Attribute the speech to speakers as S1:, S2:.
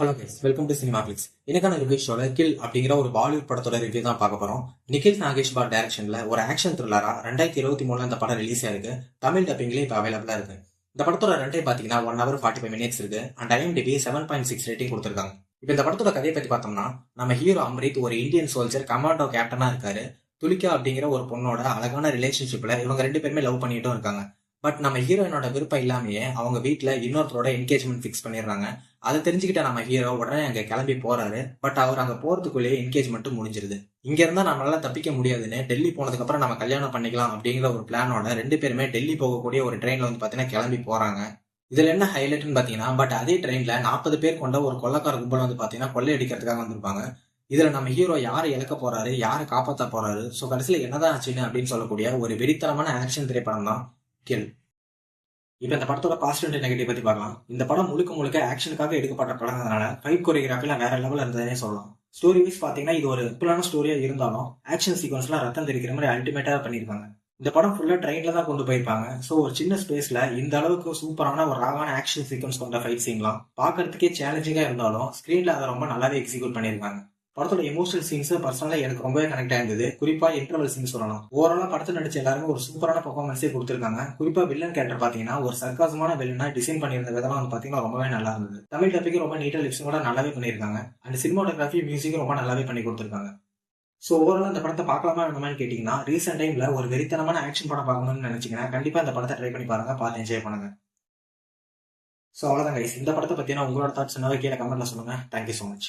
S1: Hello guys welcome to cinema clicks இன்னைக்கான review ஷோல Kill அப்படிங்கிற ஒரு பாலிவுட் படத்தோட ரிவ்யூ தான் பார்க்க போறோம். நிகில் நாகேஷ் பார் டைரக்ஷன்ல ஒரு ஆக்ஷன் த்ரில்லரா ரெண்டாயிரத்தி இருபத்தி மூணுல இந்த படம் ரிலீஸ் ஆயிருக்கு. தமிழ் டப்பிங்லேயே இப்போ அவைலபிளா இருக்கு. இந்த படத்தோட ரெண்டே பாத்தீங்கன்னா one hour forty five minutes இருக்கு. And IMDb seven point six rating கொடுத்துருக்காங்க. இப்போ இந்த படத்தோட கதையை பத்தி பார்த்தோம்னா நம்ம ஹீரோ அம்ரித் ஒரு இந்தியன் சோல்ஜர் கமாண்டோ கேப்டனா இருக்காரு. துலிகா அப்படிங்கிற ஒரு பொண்ணோட அழகான ரிலேஷன்ஷிப்ல இவங்க ரெண்டு பேருமே லவ் பண்ணிட்டும் இருக்காங்க. பட் நம்ம ஹீரோயினோட விருப்பம் இல்லாமையே அவங்க வீட்டில் இன்னொருத்தரோட என்கேஜ்மெண்ட் ஃபிக்ஸ் பண்ணிடுறாங்க. அதை தெரிஞ்சுக்கிட்ட நம்ம ஹீரோ உடனே அங்கே கிளம்பி போறாரு. பட் அவர் அங்கே போறதுக்குள்ளேயே என்கேஜ்மெண்ட்டும் முடிஞ்சிருது. இங்க இருந்தா நம்மளால தப்பிக்க முடியாதுன்னு டெல்லி போனதுக்கு அப்புறம் நம்ம கல்யாணம் பண்ணிக்கலாம் அப்படிங்கிற ஒரு பிளானோட ரெண்டு பேருமே டெல்லி போகக்கூடிய ஒரு ட்ரெயின்ல வந்து பாத்தீங்கன்னா கிளம்பி போறாங்க. இதுல என்ன ஹைலைட்னு பாத்தீங்கன்னா பட் அதே ட்ரெயின்ல நாற்பது பேர் கொண்ட ஒரு கொள்ளக்கார கும்பல் வந்து பாத்தீங்கன்னா கொள்ளையடிக்கிறதுக்காக வந்திருப்பாங்க. இதுல நம்ம ஹீரோ யாரை இழக்க போறாரு யாரை காப்பாற்ற போறாரு? ஸோ கடைசியில் என்னதான் ஆச்சுன்னு அப்படின்னு சொல்லக்கூடிய ஒரு வெறித்தனமான ஆக்ஷன் திரைப்படம் தான் கில் இப்போ இந்த படத்தோட பாசிட்டிவ் நெகட்டிவ் பத்தி பார்க்கலாம். இந்த படம் முழுக்க முழுக்க ஆக்ஷனுக்காக எடுக்கப்பட்ட படங்கிறதுனால ஃபைட் கொரியோகிராஃபில வேற லெவல் இருந்ததுனே சொல்லலாம். ஸ்டோரி வைஸ் பாத்தீங்கன்னா இது ஒரு சிம்பிளான ஸ்டோரியா இருந்தாலும் ஆக்ஷன் சீக்வன்ஸ்லாம் ரத்தம் தெரிக்கிற மாதிரி அல்டிமேட்டா பண்ணியிருப்பாங்க. இந்த படம் ஃபுல்லா ட்ரெயின்ல தான் கொண்டு போயிருப்பாங்க. ஸோ ஒரு சின்ன ஸ்பேஸ்ல இந்த அளவுக்கு சூப்பரான ஒரு ராவான ஆக்ஷன் சீக்வன்ஸ் கொண்ட ஃபைட் சீன்லாம் பார்க்கறதுக்கே சேலஞ்சிங்கா இருந்தாலும் ஸ்கிரீன்ல அதை ரொம்ப நல்லாவே எக்ஸிக்யூட் பண்ணியிருக்காங்க படத்தோட எமோஷனல் சீன்ஸ் பர்சனலா எனக்கு ரொம்பவே கனெக்ட் ஆயிருந்தது குறிப்பா இன்டர்வல் சீன் சொல்லலாம். ஓவராலா படத்தில் நடிச்ச எல்லாருமே ஒரு சூப்பரான பர்ஃபார்மன்ஸே கொடுத்துருக்காங்க. குறிப்பா வில்லன் கேரக்டர் பாத்தீங்கன்னா ஒரு சர்க்காசமான வில்லனா டிசைன் பண்ணியிருந்த விதம் வந்து பாத்தீங்கன்னா ரொம்பவே நல்லா இருந்தது. தமிழ் டப்பிக்கு ரொம்ப நீட்டா லிப்ஸும் கூட நல்லாவே பண்ணியிருக்காங்க. அண்ட் சினிமாட்டோகிராஃபி மியூசிக்கும் ரொம்ப நல்லாவே பண்ணி கொடுத்துருக்காங்க. ஸோ ஓவரால் இந்த படத்தை பார்க்கலாமா வேணுமான்னு மாதிரி கேட்டிங்கன்னா ரீசெண்ட் டைம்ல ஒரு வெறித்தனமான ஆக்ஷன் படம் பார்க்கணும்னு நினைச்சீங்கன்னா கண்டிப்பா இந்த படத்தை ட்ரை பண்ணி பாருங்க. பார்த்து என்ஜாய் பண்ணுங்க. ஸோ அவ்வளோதான் கைஸ் இந்த படத்தை பற்றினா உங்களோட தாட்ஸ் என்னவோ கீழே கமெண்ட்ல சொல்லுங்க. Thank you so much